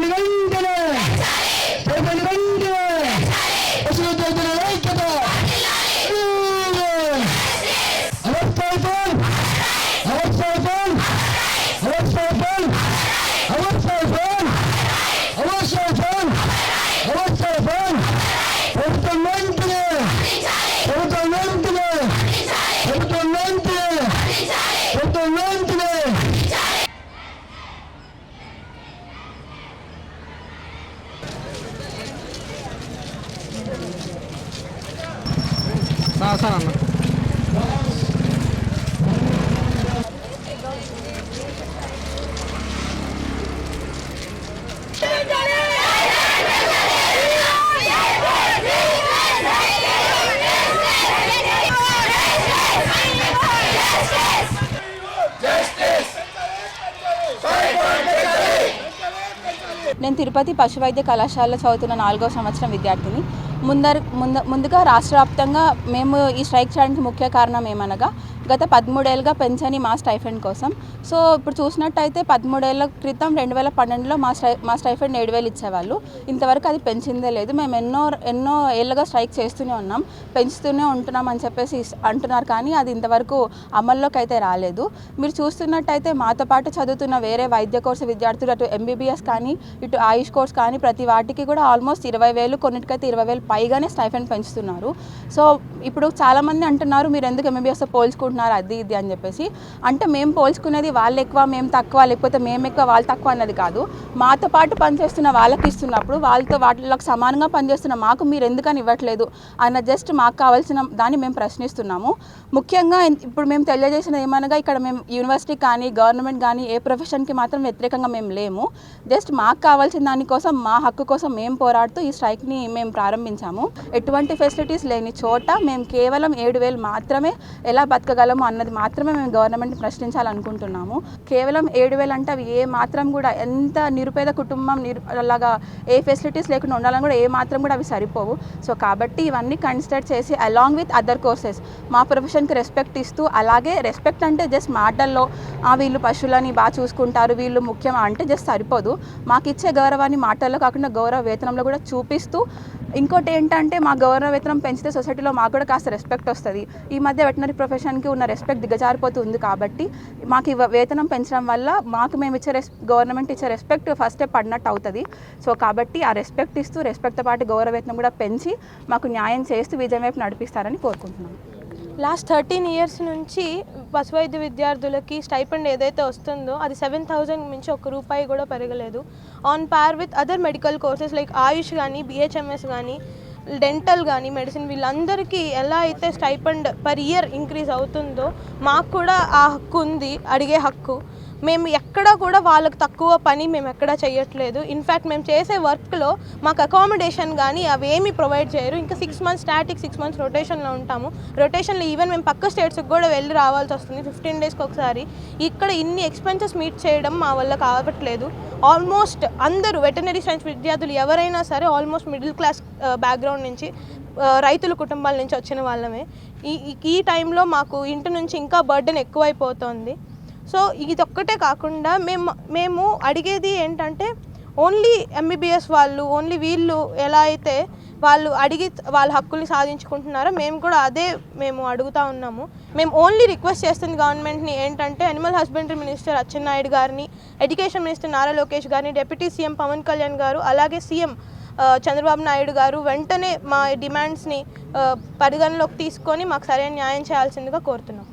ప్రభుని వెంటనే ప్రభుని వెంటనే పశువు దొరికిన ఐక్యత. అవస్థ అవస్థ అవస్థ అవస్థ సార్ నేను తిరుపతి పశు వైద్య కళాశాలలో చదువుతున్న నాలుగో సంవత్సరం విద్యార్థిని. ముందర ముంద ముందుగా రాష్ట్ర వ్యాప్తంగా మేము ఈ స్ట్రైక్ చేయడానికి ముఖ్య కారణం ఏమనగా గత పదమూడేళ్ళుగా పెంచని మా స్టైఫండ్ కోసం. సో ఇప్పుడు చూసినట్టయితే పదమూడేళ్ళ క్రితం రెండు వేల పన్నెండులో మా స్టై మా స్టైఫండ్ ఏడు వేలు ఇచ్చేవాళ్ళు. ఇంతవరకు అది పెంచిందే లేదు. మేము ఎన్నో ఎన్నో ఏళ్ళుగా స్ట్రైక్ చేస్తూనే ఉన్నాం. పెంచుతూనే ఉంటున్నాం అని చెప్పేసి అంటున్నారు కానీ అది ఇంతవరకు అమల్లోకి అయితే రాలేదు. మీరు చూస్తున్నట్టయితే మాతో పాటు చదువుతున్న వేరే వైద్య కోర్సు విద్యార్థులు అటు ఎంబీబీఎస్ కానీ ఇటు ఆయుష్ కోర్స్ కానీ ప్రతి వాటికి కూడా ఆల్మోస్ట్ ఇరవై వేలు కొన్నిటికైతే ఇరవై వేలు పైగానే స్టైఫండ్ పెంచుతున్నారు. సో ఇప్పుడు చాలామంది అంటున్నారు మీరు ఎందుకు ఎంబీబీఎస్తో పోల్చుకుంటున్నారు? అది ఇది అని చెప్పేసి. అంటే మేము పోల్చుకునేది వాళ్ళు ఎక్కువ మేము తక్కువ లేకపోతే మేము ఎక్కువ వాళ్ళు తక్కువ అన్నది కాదు. మాతో పాటు పనిచేస్తున్న వాళ్ళకి ఇస్తున్నప్పుడు వాళ్ళతో వాటిలోకి సమానంగా పనిచేస్తున్న మాకు మీరు ఎందుకని ఇవ్వట్లేదు అన్న జస్ట్ మాకు కావాల్సిన దాన్ని మేము ప్రశ్నిస్తున్నాము. ముఖ్యంగా ఇప్పుడు మేము తెలియజేసిన ఏమనగా ఇక్కడ మేము యూనివర్సిటీ కానీ గవర్నమెంట్ కానీ ఏ ప్రొఫెషన్కి మాత్రం వ్యతిరేకంగా మేము లేము. జస్ట్ మాకు కావాల్సిన దానికోసం మా హక్కు కోసం మేము పోరాడుతూ ఈ స్ట్రైక్ని మేము ప్రారంభించాము. ఎటువంటి ఫెసిలిటీస్ లేని చోట మేము కేవలం ఏడు వేలు మాత్రమే ఎలా బతకగలము అన్నది మాత్రమే మేము గవర్నమెంట్ ప్రశ్నించాలనుకుంటున్నాము. కేవలం ఏడు వేలు అంటే అవి ఏ మాత్రం కూడా ఎంత నిరుపేద కుటుంబం నిరు అలాగా ఏ ఫెసిలిటీస్ లేకుండా ఉండాలని కూడా ఏ మాత్రం కూడా అవి సరిపోవు. సో కాబట్టి ఇవన్నీ కన్సిడర్ చేసి అలాంగ్ విత్ అదర్ కోర్సెస్ మా ప్రొఫెషన్కి రెస్పెక్ట్ ఇస్తూ అలాగే రెస్పెక్ట్ అంటే జస్ట్ మాటల్లో వీళ్ళు పశువులని బాగా చూసుకుంటారు వీళ్ళు ముఖ్యం అంటే జస్ట్ సరిపోదు. మాకు ఇచ్చే గౌరవాన్ని మాటల్లో కాకుండా గౌరవ వేతనంలో కూడా చూపిస్తూ ఇంకోటి ఏంటంటే మా గౌరవ వేతనం పెంచితే సొసైటీలో మాకు కూడా కాస్త రెస్పెక్ట్ వస్తుంది. ఈ మధ్య వెటనరీ ప్రొఫెషన్కి ఉన్న రెస్పెక్ట్ దిగజారిపోతుంది కాబట్టి మాకు వేతనం పెంచడం వల్ల మాకు మేము ఇచ్చే రెస్ గవర్నమెంట్ ఇచ్చే రెస్పెక్ట్ ఫస్టే పడినట్టు అవుతుంది. సో కాబట్టి ఆ రెస్పెక్ట్ ఇస్తూ రెస్పెక్ట్తో పాటు గౌరవ వేతనం కూడా పెంచి మాకు న్యాయం చేస్తూ విజయం వైపు నడిపిస్తారని కోరుకుంటున్నాను లాస్ట్ థర్టీన్ ఇయర్స్ నుంచి పశువైద్య విద్యార్థులకి స్టైపెండ్ ఏదైతే వస్తుందో అది సెవెన్ థౌజండ్ మించి ఒక రూపాయి కూడా పెరగలేదు. On par with other medical courses like AYUSH కానీ బిహెచ్ఎంఎస్ కానీ డెంటల్ కానీ మెడిసిన్ వీళ్ళందరికీ ఎలా అయితే స్టైపెండ్ పర్ ఇయర్ ఇంక్రీజ్ అవుతుందో మాకు కూడా ఆ హక్కు ఉంది అడిగే హక్కు. మేము ఎక్కడా కూడా వాళ్ళకు తక్కువ పని మేము ఎక్కడా చేయట్లేదు. ఇన్ఫ్యాక్ట్ మేము చేసే వర్క్లో మాకు అకామిడేషన్ కానీ అవి ఏమీ ప్రొవైడ్ చేయరు. ఇంకా six months static six months రొటేషన్లో ఉంటాము. రొటేషన్లో ఈవెన్ మేము పక్క స్టేట్స్కి కూడా వెళ్ళి రావాల్సి వస్తుంది. ఫిఫ్టీన్ డేస్కి ఒకసారి. ఇక్కడ ఇన్ని ఎక్స్పెన్సెస్ మీట్ చేయడం మా వల్ల కావట్లేదు. ఆల్మోస్ట్ అందరూ వెటనరీ సైన్స్ విద్యార్థులు ఎవరైనా సరే ఆల్మోస్ట్ మిడిల్ క్లాస్ బ్యాక్గ్రౌండ్ నుంచి uh, రైతుల కుటుంబాల నుంచి వచ్చిన వాళ్ళమే. ఈ ఈ- ఈ టైంలో మాకు ఇంటి నుంచి ఇంకా బర్డెన్ ఎక్కువైపోతుంది. సో ఇది ఒక్కటే కాకుండా మేము మేము అడిగేది ఏంటంటే ఓన్లీ ఎంబీబీఎస్ వాళ్ళు ఓన్లీ వీళ్ళు ఎలా అయితే వాళ్ళు అడిగి వాళ్ళ హక్కుల్ని సాధించుకుంటున్నారో మేము కూడా అదే మేము అడుగుతా ఉన్నాము. మేము ఓన్లీ రిక్వెస్ట్ చేస్తుంది గవర్నమెంట్ని ఏంటంటే అనిమల్ హస్బెండరీ మినిస్టర్ అచ్చెన్నాయుడు గారిని ఎడ్యుకేషన్ మినిస్టర్ నారా లోకేష్ గారిని డిప్యూటీ సీఎం పవన్ కళ్యాణ్ గారు అలాగే సీఎం చంద్రబాబు నాయుడు గారు వెంటనే మా డిమాండ్స్ని పరిగణలోకి తీసుకొని మాకు సరైన న్యాయం చేయాల్సిందిగా కోరుతున్నాం.